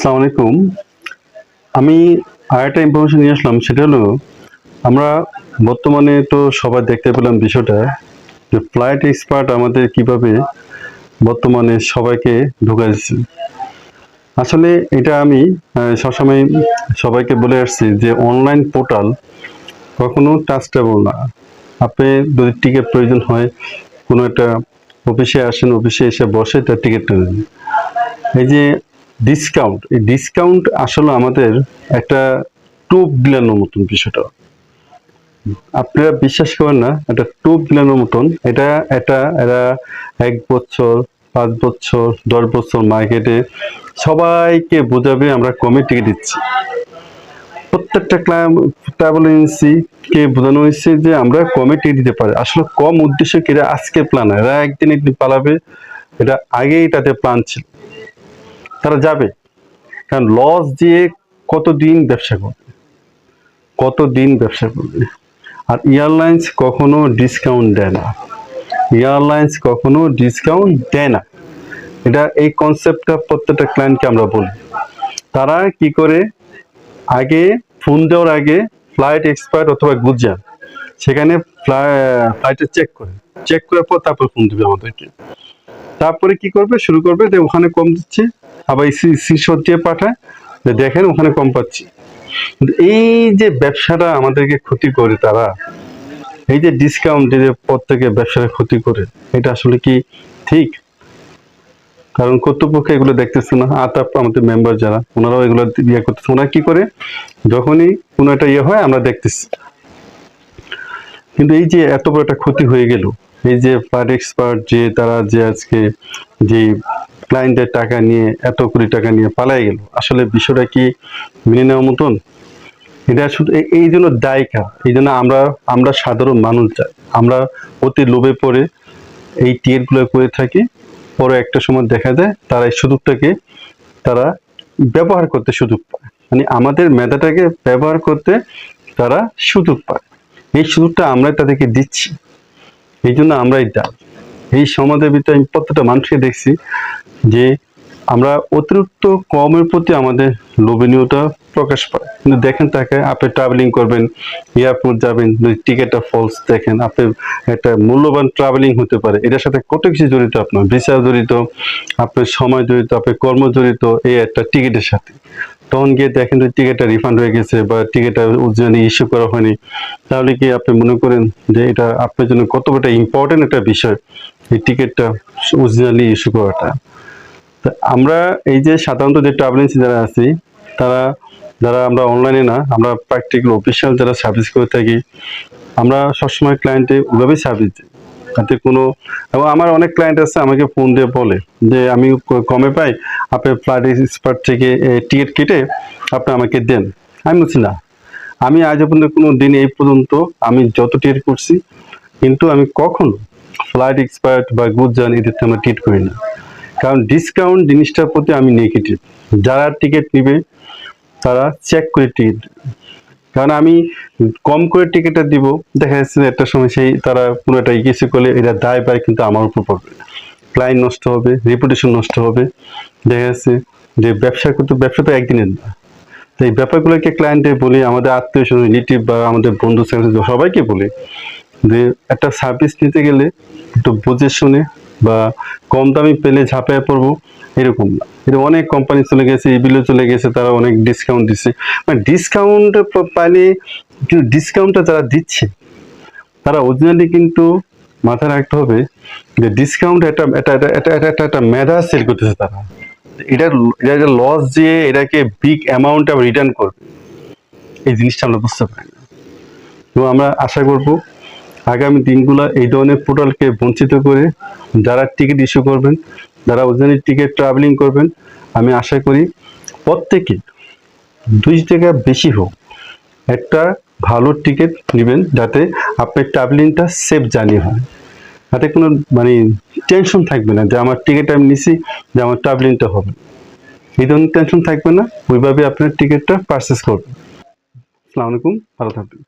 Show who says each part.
Speaker 1: আসসালামু আলাইকুম। আমি আর একটা ইনফরমেশন নিয়ে আসলাম, সেটা হলো আমরা বর্তমানে তো সবাই দেখতে পেলাম বিষয়টা যে ফ্লাইট এক্সপার্ট আমাদের কীভাবে বর্তমানে সবাইকে ঢোকা দিচ্ছে। আসলে এটা আমি সবসময় সবাইকে বলে আসছি যে অনলাইন পোর্টাল কখনো ট্রাস্টেবল না। আপনি যদি টিকিট প্রয়োজন হয়, কোনো একটা অফিসে আসেন অফিসে এসে বসে তার টিকিটটা নেন। এই যে ডিসকাউন্ট এই ডিসকাউন্ট আসলে আমাদের একটা টোপ গিলানোর মতন বিষয়টা। আপনারা বিশ্বাস করেন না এটা টোপ গিলানোর মতন। এটা এটা, এরা এক বছর, পাঁচ বছর, দশ বছর মার্কেটে সবাইকে বোঝাবে আমরা কমে টিকিট দিচ্ছি। প্রত্যেকটা ট্রাভেল এজেন্সি কে বোঝানো হয়েছে যে আমরা কমে টিকিট দিতে পারি। আসলে কম উদ্দেশ্য কি আজকে প্ল্যান এরা একদিন একদিন পালাবে, এটা আগেই তাদের প্ল্যান ছিল। তারা যাবে। কারণ লস দিয়ে কতদিন ব্যবসা করবে? কতদিন ব্যবসা করবে? আর এয়ারলাইন্স কখনো ডিসকাউন্ট দেয় না। এয়ারলাইন্স কখনো ডিসকাউন্ট দেয় না। এটা এই কনসেপ্টটা প্রত্যেকটা ক্লায়েন্টকে আমরা বলি। তারা কি করে? আগে ফোন দেওয়ার আগে ফ্লাইট এক্সপার্ট অথবা গুজরাট সেখানে ফ্লাইটে চেক করে। চেক করার পর তারপর ফোন দেবে আমাদেরকে। তারপরে কি করবে? শুরু করবে যে ওখানে কম দিচ্ছে। আবার দিয়ে পাঠায় দেখেন ওখানে কম পাচ্ছি। এই যে ব্যবসাটা আমাদেরকে ক্ষতি করে তারা, এই যে ডিসকাউন্ট দিয়ে প্রত্যেকে ব্যবসাটা ক্ষতি করে, এটা আসলে কি ঠিক? কারণ কর্তৃপক্ষ এগুলো দেখতেছে না। আতাপ আমাদের মেম্বার যারা, ওনারাও এগুলো ইয়ে করতেছে। ওনারা কি করে? যখনই কোনো একটা ইয়ে হয়, আমরা দেখতেছি। কিন্তু এই যে এত বড় একটা ক্ষতি হয়ে গেল, এই যে ফ্লাড এক্সপার্ট যে তারা যে আজকে যে ক্লায়েন্টের টাকা নিয়ে, এত কোটি টাকা নিয়ে পালাই গেল। আসলে বিষয়টা কি মেনে নেওয়ার মতন? এটা শুধু এই- জন্য দায়িকা এই জন্য আমরা আমরা সাধারণ মানুষ যাই। আমরা অতি লোভে পড়ে এই টিকিটগুলো করে থাকি। পরে একটা সময় দেখা যায় তারা এই সুযোগটাকে তারা ব্যবহার করতে সুযোগ পায়। মানে আমাদের মেধাটাকে ব্যবহার করতে তারা সুযোগ পায়। এই সুযোগটা আমরা তাদেরকে দিচ্ছি। এই জন্য আমরাই দায়। এই সমাজের ভিতরে আমি প্রত্যেকটা মানুষকে দেখছি যে আমরা অতিরিক্ত কমের প্রতি আমাদের লোভনীয়তা প্রকাশ পায়। কিন্তু দেখেন তাকে, আপনি ট্রাভেলিং করবেন এয়ারপোর্ট যাবেন টিকিটটা ফলস দেখেন, আপনি একটা মূল্যবান ট্রাভেলিং হতে পারে। এটার সাথে কত কিছু জড়িত আপনার? ভিসা জড়িত, আপনার সময় জড়িত, আপনার কর্ম জড়িত, এই একটা টিকিটের সাথে। তখন গিয়ে দেখেন যে টিকিটটা রিফান্ড হয়ে গেছে বা টিকিটটা উজ্জ্বলি ইস্যু করা হয়নি। তাহলে কি আপনি মনে করেন যে এটা আপনার জন্য কত একটা ইম্পর্টেন্ট একটা বিষয়, এই টিকিটটা অরিজিনালি ইস্যু করাটা? আমরা এই যে সাধারণত যে ট্রাভেল এজেন্সি যারা আছি, তারা, যারা আমরা অনলাইনে না, আমরা প্র্যাকটিক্যাল অফিসিয়াল যারা সার্ভিস করে থাকি, আমরা সবসময় ক্লায়েন্টে ওইভাবেই সার্ভিস দিই। তাতে কোনো, এবং আমার অনেক ক্লায়েন্ট আছে, আমাকে ফোন দিয়ে বলে যে, আমি কমে পাই, আপনি ফ্লাইট এক্সপার্ট থেকে টিকিট কেটে আপনি আমাকে দেন। আমি বলছি, না, আমি আজ পর্যন্ত কোনো দিন এই পর্যন্ত আমি যত টিকিট করছি, কিন্তু আমি কখনো ফ্লাইট এক্সপার্ট বা গুজরান এদেরকে আমরা টিকিট করি না। কারণ ডিসকাউন্ট জিনিসটার প্রতি আমি নেগেটিভ যারা টিকিট নিবে, তারা চেক করে টিকিট কারণ আমি কম করে টিকিটটা দিব, দেখা যাচ্ছে একটা সময় সেই তারা কোনো একটা কিছু করলে এটা দায় পায়, কিন্তু আমার উপর পড়বে। ক্লায়েন্ট নষ্ট হবে রেপুটেশন নষ্ট হবে। দেখা যাচ্ছে যে ব্যবসা করতে ব্যবসা তো একদিনের না। তো এই ব্যাপারগুলোকে ক্লায়েন্টে বলি, আমাদের আত্মীয় স্বজন রিলেটিভ বা আমাদের বন্ধু সবাইকে বলি যে একটা সার্ভিস নিতে গেলে একটু বুঝে শুনে বা কম দামি পেলে ঝাঁপায় পড়ব, এরকম না। এটা অনেক কোম্পানি চলে গেছে ইবিলে চলে গেছে, তারা অনেক ডিসকাউন্ট দিচ্ছে মানে ডিসকাউন্ট পাইলে কিন্তু ডিসকাউন্টটা যারা দিচ্ছে, তারা অরিজিনালি কিন্তু মাথায় রাখতে হবে যে ডিসকাউন্ট একটা এটা এটা এটা একটা একটা মেধা সেল করতেছে তারা। এটা এটা একটা লস দিয়ে এটাকে বিগ অ্যামাউন্ট আবার রিটার্ন করবে। এই জিনিসটা আমরা বুঝতে পারি না। তো আমরা আশা করব আগামী দিনগুলো এই ধরনের পোর্টালকে বঞ্চিত করে যারা টিকিট ইস্যু করবেন, যারা ওজনের টিকিট ট্রাভেলিং করবেন, আমি আশা করি প্রত্যেকে দুই টাকা বেশি হোক একটা ভালো টিকিট নেবেন যাতে আপনার ট্রাভেলিংটা সেফ জার্নি হয়। তাতে কোনো মানে টেনশন থাকবে না যে আমার টিকিট আমি নিছি, যে আমার ট্রাভেলিংটা হবে। এই ধরনের টেনশন থাকবে না, ওইভাবে আপনার টিকিটটা পারচেস করবেন। আসসালামু আলাইকুম, ভালো থাকবেন।